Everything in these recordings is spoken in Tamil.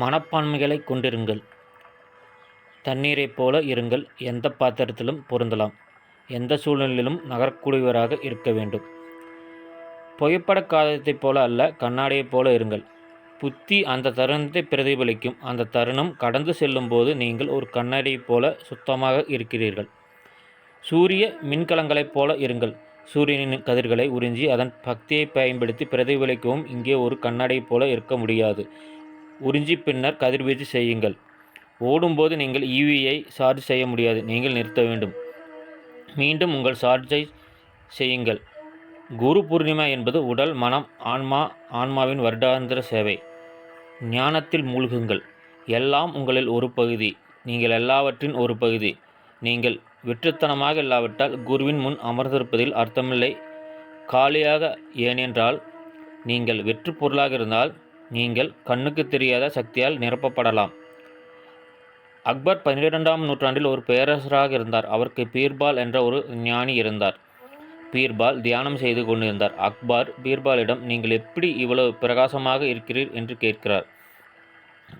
மனப்பான்மைகளை கொண்டிருங்கள். தண்ணீரைப் போல இருங்கள். எந்த பாத்திரத்திலும் பொருந்தலாம். எந்த சூழ்நிலையிலும் நகரக்கூடியவராக இருக்க வேண்டும். புகைப்படக் காதத்தைப் போல அல்ல கண்ணாடியைப் போல இருங்கள். புத்தி அந்த தருணத்தை பிரதிபலிக்கும். அந்த தருணம் கடந்து செல்லும் போது நீங்கள் ஒரு கண்ணாடியைப் போல சுத்தமாக இருக்கிறீர்கள். சூரிய மின்கலங்களைப் போல இருங்கள். சூரியனின் கதிர்களை உறிஞ்சி அதன் பக்தியை பயன்படுத்தி பிரதிபலிக்கவும். இங்கே ஒரு கண்ணாடியைப் போல இருக்க முடியாது. உறிஞ்சி பின்னர் கதிர்வீச்சு செய்யுங்கள். ஓடும்போது நீங்கள் ஈவியை சார்ஜ் செய்ய முடியாது. நீங்கள் நிறுத்த வேண்டும். மீண்டும் உங்கள் சார்ஜை செய்யுங்கள். குரு பூர்ணிமா என்பது உடல் மனம் ஆன்மா ஆன்மாவின் வருடாந்திர சேவை. ஞானத்தில் மூழ்குங்கள். எல்லாம் உங்களில் ஒரு பகுதி. நீங்கள் எல்லாவற்றின் ஒரு பகுதி. நீங்கள் வெற்றுத்தனமாக இல்லாவிட்டால் குருவின் முன் அமர்ந்திருப்பதில் அர்த்தமில்லை. காலியாக ஏனென்றால் நீங்கள் வெற்று பொருளாக இருந்தால் நீங்கள் கண்ணுக்கு தெரியாத சக்தியால் நிரப்பப்படலாம். அக்பர் பன்னிரெண்டாம் நூற்றாண்டில் ஒரு பேரரசராக இருந்தார். அவருக்கு பீர்பால் என்ற ஒரு ஞானி இருந்தார். பீர்பால் தியானம் செய்து கொண்டிருந்தார். அக்பர் பீர்பாலிடம் நீங்கள் எப்படி இவ்வளவு பிரகாசமாக இருக்கிறீர்? என்று கேட்கிறார்.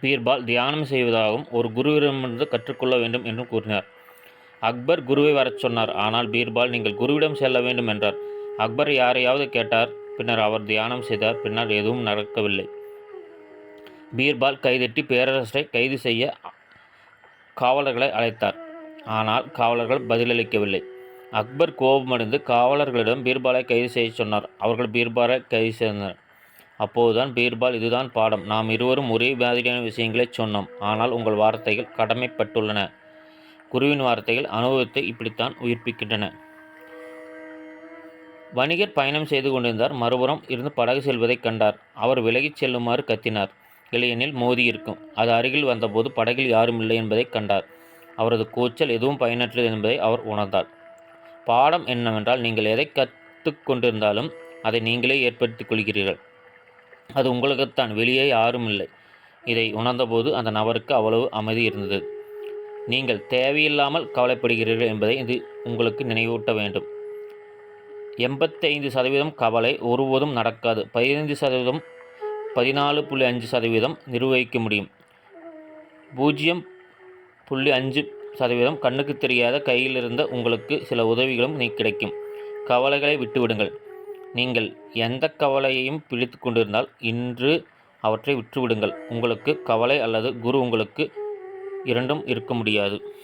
பீர்பால் தியானம் செய்வதாகவும் ஒரு குருவிடமிருந்து கற்றுக்கொள்ள வேண்டும் என்றும் கூறினார். அக்பர் குருவை வரச் சொன்னார். ஆனால் பீர்பால் நீங்கள் குருவிடம் செல்ல வேண்டும் என்றார். அக்பர் யாரையாவது கேட்டார். பின்னர் அவர் தியானம் செய்தார். பின்னர் எதுவும் நடக்கவில்லை. பீர்பால் கைதட்டி பேரரசரை கைது செய்ய காவலர்களை அழைத்தார். ஆனால் காவலர்கள் பதிலளிக்கவில்லை. அக்பர் கோபமடைந்து காவலர்களிடம் பீர்பாலை கைது செய்ய சொன்னார். அவர்கள் பீர்பாலை கைது செய்தனர். அப்போதுதான் பீர்பால் இதுதான் பாடம். நாம் இருவரும் ஒரே மாதிரியான விஷயங்களை சொன்னோம். ஆனால் உங்கள் வார்த்தைகள் கடமைப்பட்டுள்ளன. குருவின் வார்த்தைகள் அனுபவத்தை இப்படித்தான் உயிர்ப்பிக்கின்றன. வணிகர் பயணம் செய்து கொண்டிருந்தார். மறுபுறம் இருந்து படகு செல்வதைக் கண்டார். அவர் விலகிச் செல்லுமாறு கத்தினார். இல்லையெனில் மோதி இருக்கும். அது அருகில் வந்தபோது படகில் யாரும் இல்லை என்பதை கண்டார். அவரது கூச்சல் எதுவும் பயனற்றது என்பதை அவர் உணர்ந்தார். பாடம் என்னவென்றால் நீங்கள் எதை கற்றுக்கொண்டிருந்தாலும் அதை நீங்களே ஏற்படுத்திக் கொள்கிறீர்கள். அது உங்களுக்குத்தான் வெளியே யாரும் இல்லை. இதை உணர்ந்தபோது அந்த நபருக்கு அவ்வளவு அமைதி இருந்தது. நீங்கள் தேவையில்லாமல் கவலைப்படுகிறீர்கள் என்பதை இது உங்களுக்கு நினைவூட்ட வேண்டும். எண்பத்தைந்து சதவீதம் கவலை ஒருபோதும் நடக்காது. பதினைந்து சதவீதம் பதினாலு புள்ளி அஞ்சு சதவீதம் நிர்வகிக்க முடியும். பூஜ்ஜியம் புள்ளி அஞ்சு சதவீதம் கண்ணுக்கு தெரியாத கையில் இருந்த உங்களுக்கு சில உதவிகளும் நீ கிடைக்கும். கவலைகளை விட்டுவிடுங்கள். நீங்கள் எந்த கவலையையும் பிடித்து கொண்டிருந்தால் இன்று அவற்றை விட்டுவிடுங்கள். உங்களுக்கு கவலை அல்லது குரு உங்களுக்கு இரண்டும் இருக்க முடியாது.